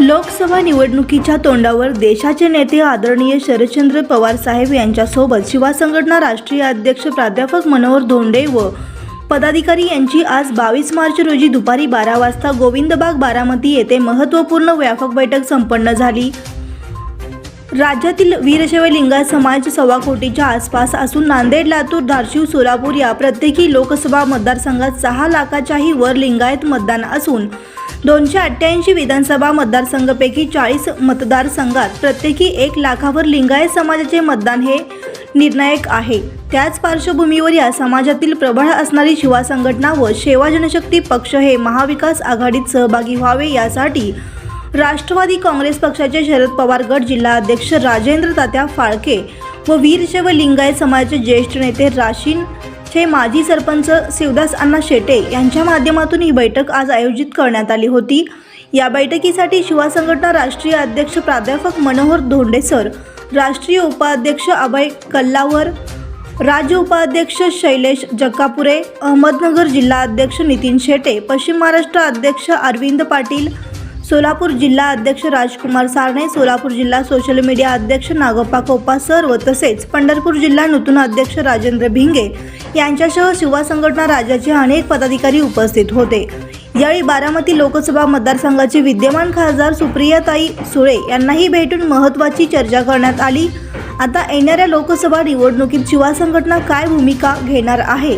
लोकसभा निवडणुकीच्या तोंडावर देशाचे नेते आदरणीय शरदचंद्र पवार साहेब यांच्यासोबत शिवा संघटना राष्ट्रीय अध्यक्ष प्राध्यापक मनोहर धोंडे व पदाधिकारी यांची आज बावीस मार्च रोजी दुपारी बारा वाजता गोविंदबाग बारामती येथे महत्त्वपूर्ण व्यापक बैठक संपन्न झाली. राज्यातील वीरशैव लिंगायत समाज सव्वा कोटीच्या आसपास असून नांदेड लातूर धारशिव सोलापूर या प्रत्येकी लोकसभा मतदारसंघात सहा लाखाच्याही वर लिंगायत मतदान असून दोनशे अठ्ठ्याऐंशी विधानसभा मतदारसंघापैकी चाळीस मतदारसंघात प्रत्येकी एक लाखावर लिंगायत समाजाचे मतदान हे निर्णायक आहे. त्याच पार्श्वभूमीवर या समाजातील प्रबळ असणारी शिवा संघटना व सेवा जनशक्ती पक्ष हे महाविकास आघाडीत सहभागी व्हावे यासाठी राष्ट्रवादी काँग्रेस पक्षाचे शरद पवार गट जिल्हाध्यक्ष राजेंद्र तात्या फाळके व वीरशैव लिंगायत समाजाचे ज्येष्ठ नेते राशीन चे माजी सरपंच शिवदास अण्णा शेटे यांच्या माध्यमातून ही बैठक आज आयोजित करण्यात आली होती. या बैठकीसाठी शिवा संघटना राष्ट्रीय अध्यक्ष प्राध्यापक मनोहर धोंडे सर राष्ट्रीय उपाध्यक्ष अभय कल्लावर राज्य उपाध्यक्ष शैलेश जक्कापुरे अहमदनगर जिल्हा अध्यक्ष नितीन शेटे पश्चिम महाराष्ट्र अध्यक्ष अरविंद पाटील सोलापूर जिल्हा अध्यक्ष राजकुमार सारणे सोलापूर जिल्हा सोशल मीडिया अध्यक्ष नागप्पा कोपा सर व तसेच पंढरपूर जिल्हा नूतन अध्यक्ष राजेंद्र भिंगे यांच्यासह शिवा संघटना राज्याचे अनेक पदाधिकारी उपस्थित होते. यावेळी बारामती लोकसभा मतदारसंघाचे विद्यमान खासदार सुप्रियाताई सुळे यांनाही भेटून महत्त्वाची चर्चा करण्यात आली. आता येणाऱ्या लोकसभा निवडणुकीत शिवा संघटना काय भूमिका घेणार आहे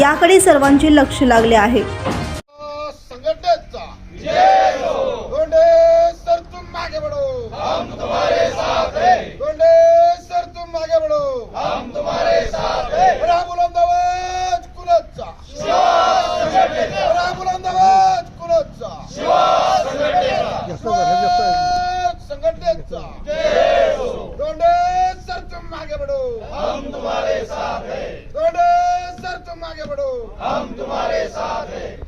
याकडे सर्वांचे लक्ष लागले आहे संघटनेचा गोंडे सर तुम मागे बढ़ो हम तुम्हारे साथ हैं गोंडे सर तुम मागे बढ़ो हम तुम्हारे साथ हैं बड़ा बुलंद आवाज कुलतचा बड़ा बुलंद आवाज कुलतचा संघटनेचा गोंडे सर तुम मागे बढ़ो हम तुम्हारे साथ हैं गोंडे सर तुम मागे बढ़ो हम तुम्हारे साथ हैं।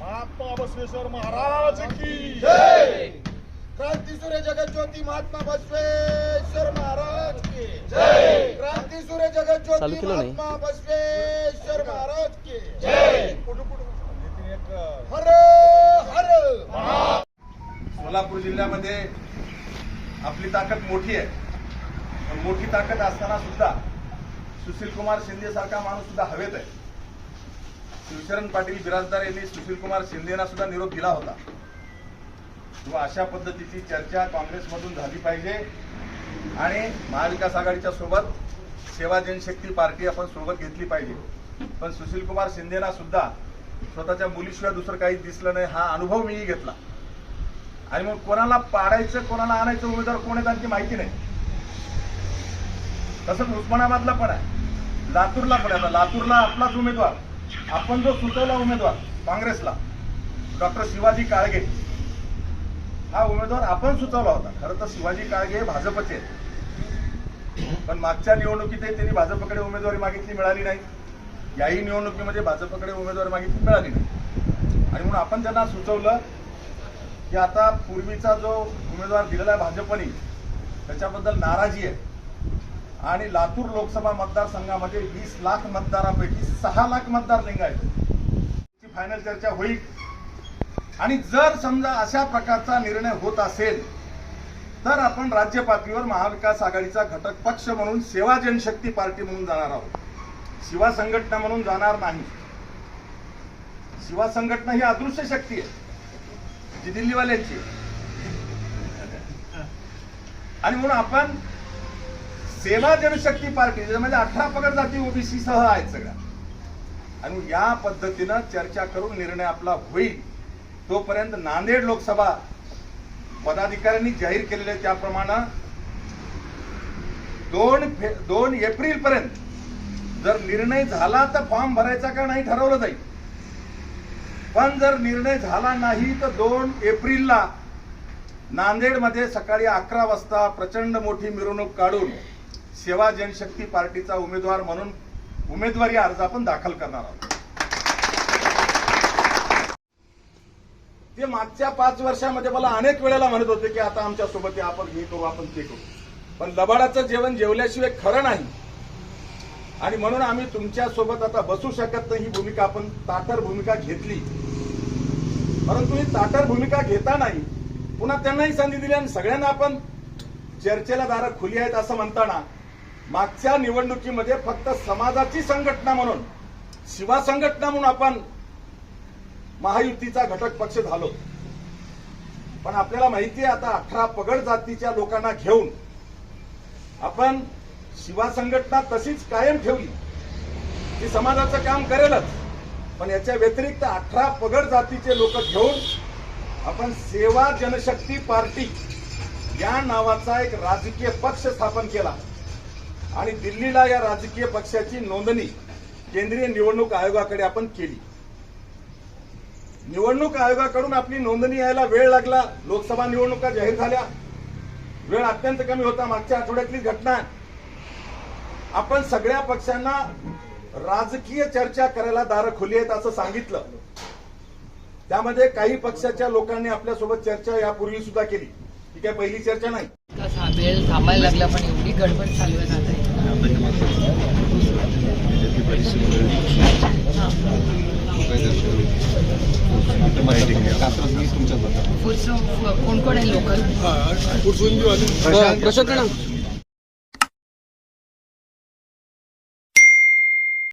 महात्मा बसवेश्वर महाराज की। जय। क्रांती सूर्य जगत ज्योती महात्मा बसवेश्वर महाराज की। जय। क्रांती सूर्य जगत ज्योती. महात्मा बसवेश्वर महाराज की। जय। हर हर। सोलापूर जिल्ह्यामध्ये आपली ताकद मोठी आहे. पण मोठी ताकद असताना सुद्धा सुशील कुमार शिंदे सारखा माणूस सुद्धा हवेत आहे. शिवशरण पाटील बिराजदार यांनी सुशीलकुमार शिंदेना सुद्धा निरोप दिला होता. किंवा अशा पद्धतीची चर्चा काँग्रेसमधून झाली पाहिजे. आणि महाविकास आघाडीच्या सोबत सेवा जनशक्ती पार्टी आपण सोबत घेतली पाहिजे. पण सुशीलकुमार शिंदेना सुद्धा स्वतःच्या मुलीशिवाय दुसरं काही दिसलं नाही हा अनुभव मीही घेतला. आणि मग कोणाला पाडायचं कोणाला आणायचं उमेदवार कोण आहे त्यांची माहिती नाही. तसंच उस्मानाबादला पण आहे. लातूरला पण आहे. लातूरला आपलाच उमेदवार. आपण जो सुचवला उमेदवार काँग्रेसला डॉक्टर शिवाजी काळगे हा उमेदवार आपण सुचवला होता. खरं तर शिवाजी काळगे हे भाजपचे आहेत. पण मागच्या निवडणुकीतही त्यांनी भाजपकडे उमेदवारी मागितली मिळाली नाही. याही निवडणुकीमध्ये भाजपकडे उमेदवारी मागितली मिळाली नाही. आणि म्हणून आपण त्यांना सुचवलं की आता पूर्वीचा जो उमेदवार दिलेला आहे भाजपने त्याच्याबद्दल नाराजी आहे. आणि लातूर लोकसभा मतदारसंघामध्ये वीस लाख मतदारापैकी सहा लाख मतदार लिंगायत. फायनल चर्चा होईल. आणि जर समजा अशा प्रकारचा निर्णय होत असेल तर आपण राज्य पातळीवर महाविकास आघाडीचा घटक पक्ष म्हणून सेवा जनशक्ती पार्टी म्हणून जाणार आहोत. शिवा संघटना म्हणून जाणार नाही. शिवा संघटना ही अदृश्य शक्ती आहे जी दिल्लीवाल्यांची आणि म्हणून आपण सेवा जनशक्ती पार्टी म्हणजे अठरा पगड जाती ओबीसी सह आहेत सगळ्या. आणि या पद्धतीनं चर्चा करून निर्णय आपला होईल. तोपर्यंत नांदेड लोकसभा पदाधिकाऱ्यांनी जाहीर केलेले त्याप्रमाणे दोन फे दोन एप्रिल पर्यंत जर निर्णय झाला तर फॉर्म भरायचा का नाही ठरवलं जाईल. पण जर निर्णय झाला नाही तर दोन एप्रिलला नांदेडमध्ये सकाळी अकरा वाजता प्रचंड मोठी मिरवणूक काढून सेवा जनशक्ती पार्टीचा उमेदवार म्हणून उमेदवारी अर्ज आपण दाखल करणार आहोत. ते मागच्या पाच वर्षामध्ये मला अनेक वेळेला म्हणत होते की आता आमच्यासोबत आपण हे करू आपण ते करू. पण लबाडाचं जेवण जेवल्याशिवाय खरं नाही. आणि म्हणून आम्ही तुमच्यासोबत आता बसू शकत नाही ही भूमिका आपण ताटर भूमिका घेतली. परंतु ही ताटर भूमिका घेता नाही. पुन्हा त्यांनाही संधी दिली आणि सगळ्यांना आपण चर्चेला दारं खुली आहेत असं म्हणताना मागच्या निवडणुकीमध्ये फक्त समाजाची संघटना म्हणून शिवा संघटना म्हणून आपण महायुतीचा घटक पक्ष झालो. पण आपल्याला माहिती आहे आता अठरा पगड जातीच्या लोकांना घेऊन आपण शिवा संघटना तशीच कायम ठेवली. ती समाजाचं काम करेलच. पण याच्या व्यतिरिक्त अठरा पगड जातीचे लोक घेऊन आपण सेवा जनशक्ती पार्टी या नावाचा एक राजकीय पक्ष स्थापन केला. आणि दिल्लीला या राजकीय पक्षाची नोंदणी केंद्रीय निवडणूक आयोगाकडे आपण केली. निवडणूक आयोगाकडून आपली नोंदणी यायला वेळ लागला. लोकसभा निवडणुका जाहीर झाल्या. वेळ अत्यंत कमी होता. मागच्या आठवड्यातली घटना. आपण सगळ्या पक्षांना राजकीय चर्चा करायला दारं खुली आहेत असं सांगितलं. त्यामध्ये काही पक्षाच्या लोकांनी आपल्यासोबत चर्चा यापूर्वी सुद्धा केली. ही काय पहिली चर्चा नाही. वेळ थांबायला लागला पण एवढी गडबड चालू आहे आता पुढचं कोण कोण आहे लोकल प्रशांत प्रशांत